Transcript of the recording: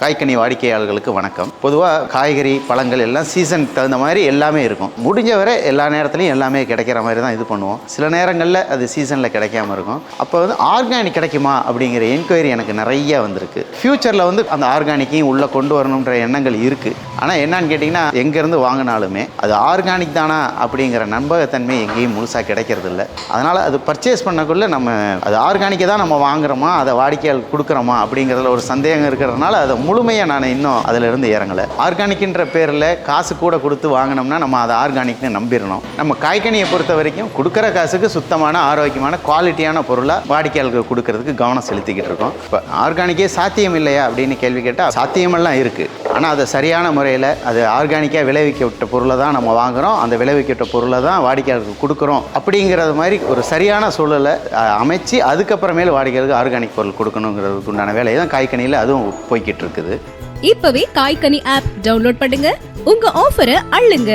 காய்கனி வாடிக்கையாளர்களுக்கு வணக்கம். பொதுவாக காய்கறி பழங்கள் எல்லாம் சீசனுக்கு தகுந்த மாதிரி எல்லாமே இருக்கும். முடிஞ்ச வரை எல்லா நேரத்துலையும் எல்லாமே கிடைக்கிற மாதிரி தான் இது பண்ணுவோம். சில நேரங்களில் அது சீசனில் கிடைக்காம இருக்கும். அப்போ வந்து ஆர்கானிக் கிடைக்குமா அப்படிங்கிற என்கொயரி எனக்கு நிறைய வந்திருக்கு. ஃப்யூச்சரில் வந்து அந்த ஆர்கானிக்கையும் உள்ளே கொண்டு வரணுன்ற எண்ணங்கள் இருக்குது ஆனால் என்னன்னு கேட்டிங்கன்னா எங்கேருந்து வாங்கினாலுமே அது ஆர்கானிக் தானா அப்படிங்கிற நம்பகத்தன்மை எங்கேயும் முழுசாக கிடைக்கிறது இல்லை அதனால் அது பர்ச்சேஸ் பண்ணக்குள்ளே நம்ம அது ஆர்கானிக்கை தான் நம்ம வாங்குறோமா அதை வாடிக்கையால் கொடுக்குறோமா அப்படிங்கிறதுல ஒரு சந்தேகம் இருக்கிறதுனால அதை முழுமையாக நான் இன்னும் அதில் இருந்து இறங்கலை ஆர்கானிக்ன்ற பேரில் காசு கூட கொடுத்து வாங்கினோம்னா நம்ம அதை ஆர்கானிக்னு நம்பிடணும். நம்ம காய்கனியை பொறுத்த வரைக்கும் கொடுக்குற காசுக்கு சுத்தமான ஆரோக்கியமான குவாலிட்டியான பொருளாக வாடிக்கையாளர்களுக்கு கொடுக்கறதுக்கு கவனம் செலுத்திக்கிட்டு இருக்கோம். இப்போ ஆர்கானிக்கே சாத்தியம் இல்லையா அப்படின்னு கேள்வி கேட்டால் சாத்தியமெல்லாம் இருக்குது ஆனால் அதை சரியான முறையில் அது ஆர்கானிக்காக விளைவிக்க விட்ட பொருளை தான் நம்ம வாங்குகிறோம். அந்த விளைவிக்க விட்ட பொருளை தான் வாடிக்கையாளருக்கு கொடுக்குறோம். அப்படிங்கிறது மாதிரி ஒரு சரியான சூழலை அமைச்சு அதுக்கப்புறமேல் வாடிக்கையாளருக்கு ஆர்கானிக் பொருள் கொடுக்கணுங்கிறதுக்கு உண்டான வேலையை தான் காய்கனியில் அதுவும் போய்கிட்டு இருக்குது. இப்பவே காய்கனி ஆப் டவுன்லோட் பண்ணுங்க. உங்க ஆஃபரை அள்ளுங்க.